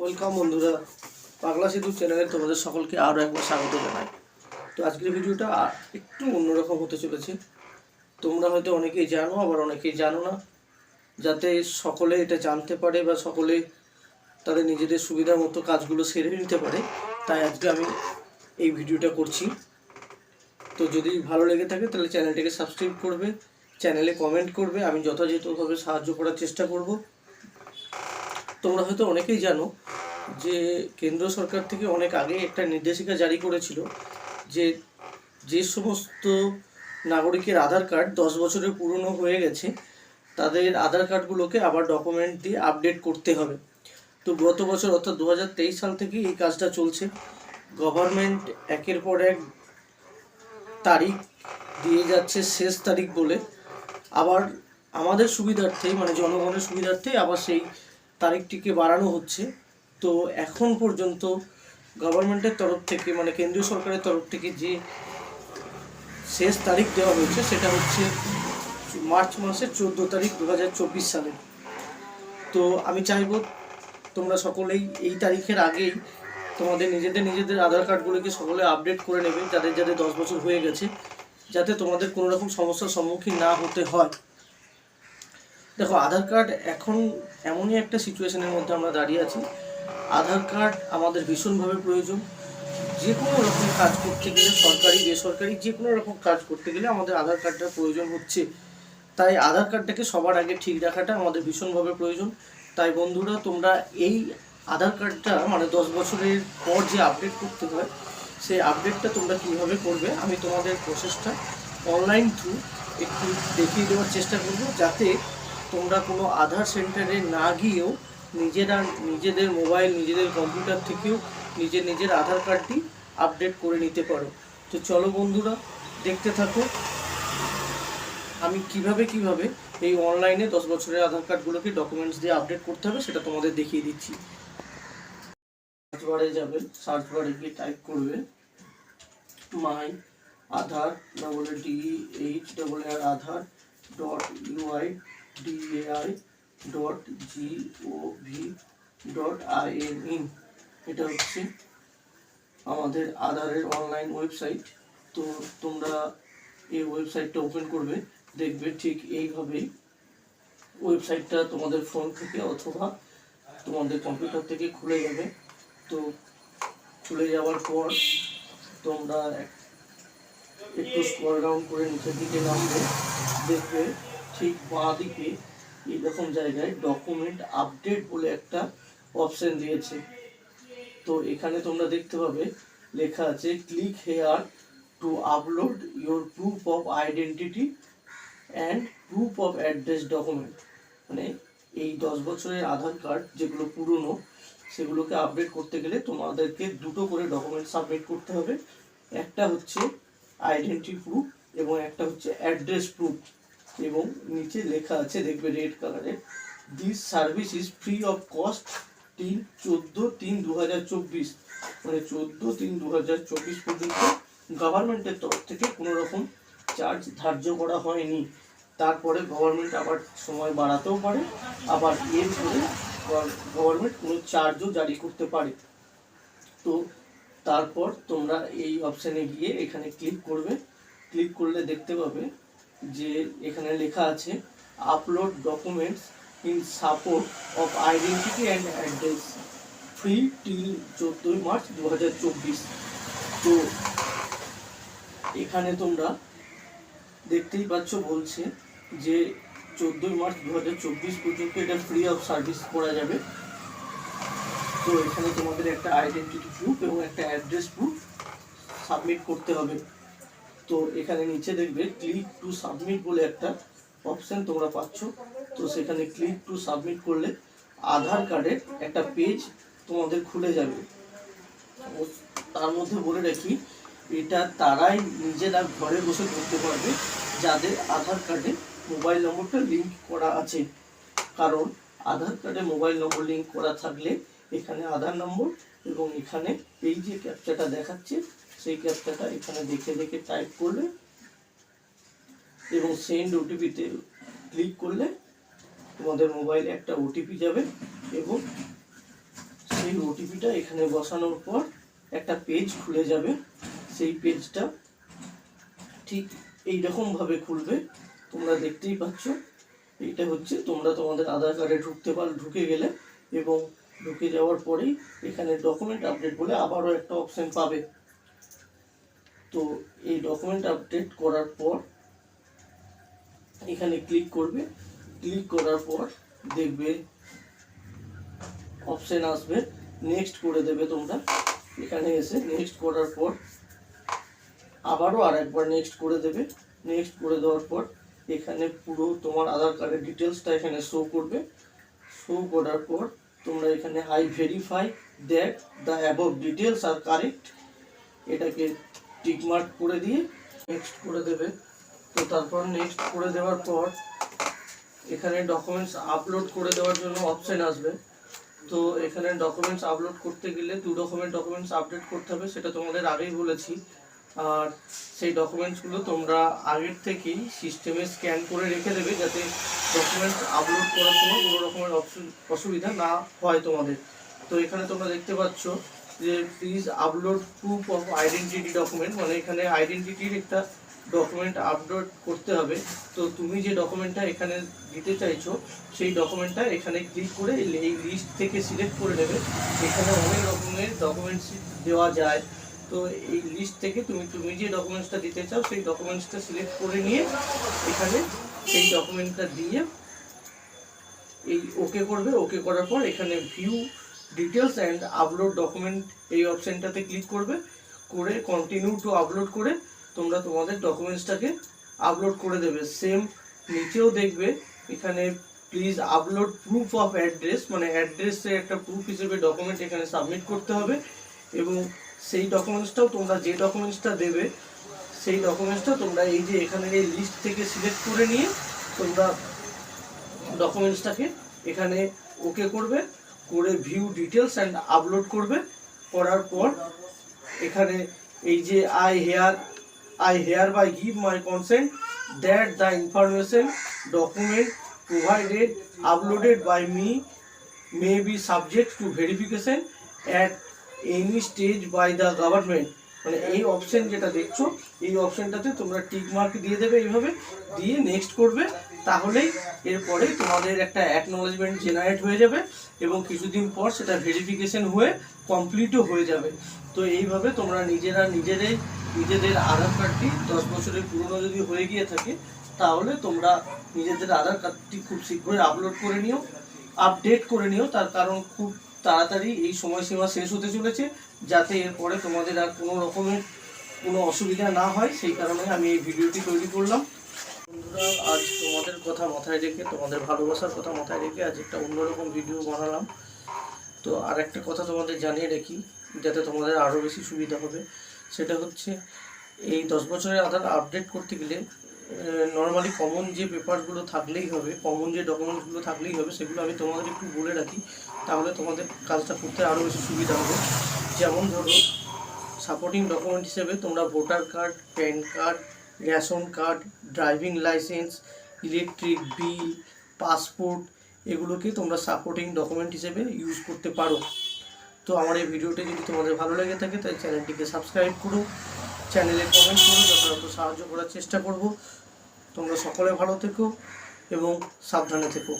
Welcome বন্ধুরা, পাগলা সিধু চ্যানেলে তোমাদের সকলকে আরও একবার স্বাগত জানাই। তো আজকের ভিডিওটা একটু অন্যরকম হতে চলেছে। তোমরা হয়তো অনেকেই জানো, আবার অনেকেই জানো না। যাতে সকলে এটা জানতে পারে বা সকলে তাদের নিজেদের সুবিধা মতো কাজগুলো সেরে নিতে পারে, তাই আজকে আমি এই ভিডিওটা করছি। তো যদি ভালো লেগে থাকে, তাহলে চ্যানেলটাকে সাবস্ক্রাইব করবে, চ্যানেলে কমেন্ট করবে। আমি যথাযথভাবে সাহায্য করার চেষ্টা করব। তোমরা হয়তো অনেকেই জানো যে কেন্দ্র সরকার থেকে অনেক আগে একটা নির্দেশিকা জারি করেছিল যে যে সমস্ত নাগরিকের আধার কার্ড দশ বছরের পুরনো হয়ে গেছে, তাদের আধার কার্ডগুলোকে আবার ডকুমেন্ট দিয়ে আপডেট করতে হবে। তো গত বছর অর্থাৎ দু হাজার তেইশ সাল থেকে এই কাজটা চলছে। গভর্নমেন্ট একের পর এক তারিখ দিয়ে যাচ্ছে শেষ তারিখ বলে। আবার আমাদের সুবিধার্থে মানে জনগণের সুবিধার্থে আবার সেই তারিখটিকে বাড়ানো হচ্ছে। তো এখন পর্যন্ত গভর্নমেন্টের তরফ থেকে মানে কেন্দ্রীয় সরকারের তরফ থেকে যে শেষ তারিখ দেওয়া হয়েছে, সেটা হচ্ছে মার্চ মাসের চোদ্দ তারিখ দু হাজার চব্বিশ সালে। তো আমি চাইব তোমরা সকলেই এই তারিখের আগেই তোমাদের নিজেদের নিজেদের আধার কার্ডগুলোকে সকলে আপডেট করে নেবে, যাদের যাদের দশ বছর হয়ে গেছে, যাতে তোমাদের কোনো রকম সমস্যার সম্মুখীন না হতে হয়। দেখো, আধার কার্ড এখন এমনই একটা সিচুয়েশনের মধ্যে আমরা দাঁড়িয়ে আছি। আধার কার্ড আমাদের ভীষণভাবে প্রয়োজন। যে কোনো রকম কাজ করতে গেলে, সরকারি, বেসরকারি যে কোনো রকম কাজ করতে গেলে আমাদের আধার কার্ডটার প্রয়োজন হচ্ছে। তাই আধার কার্ডটাকে সবার আগে ঠিক রাখাটা আমাদের ভীষণভাবে প্রয়োজন। তাই বন্ধুরা, তোমরা এই আধার কার্ডটা মানে দশ বছরের পর যে আপডেট করতে হয়, সেই আপডেটটা তোমরা কীভাবে করবে, আমি তোমাদের প্রসেসটা অনলাইন থ্রু একটু দেখিয়ে দেওয়ার চেষ্টা করব, যাতে তোমরা কোনো আধার সেন্টারে না গিয়েও নিজেরা নিজেদের মোবাইল, নিজেদের কম্পিউটার থেকেও নিজের নিজের আধার কার্ডটি আপডেট করে নিতে পারো। তো চলো বন্ধুরা, দেখতে থাকো। আমি কীভাবে কীভাবে এই অনলাইনে দশ বছরের আধার কার্ডগুলোকে ডকুমেন্টস দিয়ে আপডেট করতে হবে সেটা তোমাদের দেখিয়ে দিচ্ছি। সার্চ বারে যাবে সার্চ বারে গিয়ে টাইপ করবে my Aadhaar double D H double R Aadhaar dot UI DAI dot G O V dot I N in এটা হচ্ছে আমাদের আধারের অনলাইন ওয়েবসাইট তো তোমরা এই ওয়েবসাইটটা ওপেন করবে, দেখবে ঠিক এইভাবেই ওয়েবসাইটটা তোমাদের ফোন থেকে অথবা তোমাদের কম্পিউটার থেকে খুলে যাবে। তো খুলে যাওয়ার পর তোমরা একটু স্ক্রল ডাউন করে নিচের দিকে নামবে, দেখবে ঠিক বাঁ দিকে এইরকম জায়গায় ডকুমেন্ট আপডেট বলে একটা অপশন দিয়েছে। তো এখানে তোমরা দেখতে পাবে, লেখা আছে click here to upload your proof of identity and proof of address document মানে এই দশ বছরের আধার কার্ড যেগুলো পুরনো, সেগুলোকে আপডেট করতে গেলে তোমাদেরকে দুটো করে ডকুমেন্ট সাবমিট করতে হবে। একটা হচ্ছে আইডেন্টি প্রুফ এবং একটা হচ্ছে অ্যাড্রেস প্রুফ এবং নিচে লেখা আছে, দেখবে রেড কালারে this service is free of cost তিন চোদ্দ তিন দু হাজার চব্বিশ মানে চোদ্দ তিন দু হাজার চব্বিশ পর্যন্ত গভর্নমেন্টের তরফ থেকে কোনো রকম চার্জ ধার্য করা হয়নি। তারপরে গভর্নমেন্ট আবার সময় বাড়াতেও পারে, আবার এরপরে গভর্নমেন্ট কোনো চার্জও জারি করতে পারে। তো তারপর তোমরা এই অপশানে গিয়ে এখানে ক্লিক করবে। ক্লিক করলে দেখতে পাবে যে এখানে লেখা আছে upload documents in support of identity and address free till চোদ্দোই মার্চ দু হাজার চব্বিশ। তো এখানে তোমরা দেখতেই পাচ্ছ বলছে যে চোদ্দোই মার্চ দু হাজার চব্বিশ পর্যন্ত এটা ফ্রি অফ সার্ভিস করা যাবে। তো এখানে তোমাদের একটা আইডেন্টিটি প্রুফ এবং একটা অ্যাড্রেস প্রুফ সাবমিট করতে হবে। তো এখানে নিচে দেখবে ক্লিক টু সাবমিট বলে একটা অপশন তোমরা পাচ্ছ। তো সেখানে ক্লিক টু সাবমিট করলে আধার কার্ডের একটা পেজ তোমাদের খুলে যাবে। তার মধ্যে বলে রাখি, এটা তারাই নিজেরা ঘরে বসে করতে পারবে যাদের আধার কার্ডে মোবাইল নম্বরটা লিঙ্ক করা আছে। কারণ আধার কার্ডে মোবাইল নম্বর লিঙ্ক করা থাকলে এখানে আধার নম্বর এবং এখানে এই যে ক্যাপচাটা দেখাচ্ছে সেই ক্যাপচাটা এখানে দেখে দেখে টাইপ করলে এবং সেন্ড ওটিপিতে ক্লিক করলে তোমাদের মোবাইলে একটা ওটিপি যাবে এবং সেই ওটিপিটা এখানে বসানোর পর একটা পেজ খুলে যাবে। সেই পেজটা ঠিক এইরকমভাবে খুলবে। তোমরা দেখতেই পাচ্ছ, এইটা হচ্ছে তোমরা তোমাদের আধার কার্ডে ঢুকতে পার, ঢুকে গেলে এবং ঢুকে যাওয়ার পরেই এখানে ডকুমেন্ট আপডেট বলে আবারও একটা অপশান পাবে। তো এই ডকুমেন্ট আপডেট করার পর এখানে ক্লিক করবে। ক্লিক করার পর দেখবে অপশন আসবে। নেক্সট করে দেবে তোমরা। এখানে এসে নেক্সট করার পর আবারও আর একবার নেক্সট করে দেবে। নেক্সট করে দেওয়ার পর এখানে পুরো তোমার আধার কার্ডের ডিটেলসটা এখানে শো করবে। শো করার পর তোমরা এখানে I verify that the above details are correct এটাকে টিকমার্ক করে দিয়ে নেক্সট করে দেবে। তো তারপর নেক্সট করে দেওয়ার পর এখানে ডকুমেন্টস আপলোড করে দেওয়ার জন্য অপশন আসবে। তো এখানে ডকুমেন্টস আপলোড করতে গেলে দু রকমের ডকুমেন্টস আপডেট করতে হবে, সেটা তোমাদের আগেই বলেছি। আর সেই ডকুমেন্টসগুলো তোমরা আগের থেকেই সিস্টেমে স্ক্যান করে রেখে দেবে, যাতে ডকুমেন্টস আপলোড করার সময় কোনো রকমের অসুবিধা না হয় তোমাদের। তো এখানে তোমরা দেখতে পাচ্ছ please upload proof of identity document মানে এখানে আইডেন্টিটির একটা ডকুমেন্ট আপলোড করতে হবে। তো তুমি যে ডকুমেন্টটা এখানে দিতে চাইছো, সেই ডকুমেন্টটা এখানে ক্লিক করে এই- এই লিস্ট থেকে সিলেক্ট করে নেবে। এখানে অনেক রকমের ডকুমেন্টস দেওয়া যায়। তো এই লিস্ট থেকে তুমি তুমি যে ডকুমেন্টসটা দিতে চাও, সেই ডকুমেন্টসটা সিলেক্ট করে নিয়ে এখানে সেই ডকুমেন্টটা দিয়ে এই ওকে করবে। ওকে করার পর এখানে view details and upload document এই অপশনটাতে ক্লিক করবে, করে কন্টিনিউ টু আপলোড করে তোমরা তোমাদের ডকুমেন্টসটাকে আপলোড করে দেবে। সেম নিচেও দেখবে, এখানে please upload proof of address মানে অ্যাড্রেসের একটা প্রুফ হিসেবে ডকুমেন্ট এখানে সাবমিট করতে হবে এবং সেই ডকুমেন্টসটাও তোমরা যে ডকুমেন্টসটা দেবে, সেই ডকুমেন্টসটা তোমরা এই যে এখানে এই লিস্ট থেকে সিলেক্ট করে নিয়ে তোমরা ডকুমেন্টসটাকে এখানে ওকে করবে। করে ভিউ ডিটেলস অ্যান্ড আপলোড করবে করার পর এখানে এই যে I here I hereby give my consent that the information document provided uploaded by me may be subject to verification at any stage by the government মানে এই অপশন যেটা দেখছ, এই অপশনটাতে তোমরা টিক মার্ক দিয়ে দেবে এইভাবে। দিয়ে নেক্সট করবে। তাহলেই এরপরে তোমাদের একটা অ্যাকনোলেজমেন্ট জেনারেট হয়ে যাবে এবং কিছুদিন পর সেটা ভেরিফিকেশন হয়ে কমপ্লিটও হয়ে যাবে। তো এইভাবে তোমরা নিজেরা নিজেরাই নিজেদের আধার কার্ডটি দশ বছরের পুরনো যদি হয়ে গিয়ে থাকে, তাহলে তোমরা নিজেদের আধার কার্ডটি খুব শীঘ্রই আপলোড করে নিও আপডেট করে নিও। তার কারণ খুব তাড়াতাড়ি এই সময়সীমা শেষ হতে চলেছে, যাতে এরপরে তোমাদের আর কোনো রকমের কোনো অসুবিধা না হয়। সেই কারণে আমি এই ভিডিওটি তৈরি করলাম। বন্ধুরা, আজ তোমাদের কথা মাথায় রেখে, তোমাদের ভালোবাসার কথা মাথায় রেখে আজ একটা অন্যরকম ভিডিও বানালাম। তো আর একটা কথা তোমাদের জানিয়ে রাখি, যাতে তোমাদের আরও বেশি সুবিধা হবে। সেটা হচ্ছে, এই দশ বছরের আধার আপডেট করতে গেলে নর্মালি কমন যে পেপারগুলো থাকলেই হবে কমন যে ডকুমেন্টসগুলো থাকলেই হবে, সেগুলো আমি তোমাদের একটু বলে রাখি। তাহলে তোমাদের কাজটা করতে আরও বেশি সুবিধা হবে। যেমন ধরো সাপোর্টিং ডকুমেন্ট হিসেবে তোমরা voter card PAN card ration card driving licence electric bill passport এগুলোকে তোমরা সাপোর্টিং ডকুমেন্ট হিসেবে ইউজ করতে পারো। তো আমার এই ভিডিওটি যদি তোমাদের ভালো লেগে থাকে তাই চ্যানেলটিকে সাবস্ক্রাইব করো। চ্যানেলে কমেন্ট করো, যথাযথ সাহায্য করার চেষ্টা করব। তোমরা সকলে ভালো থেকো এবং সাবধানে থেকো।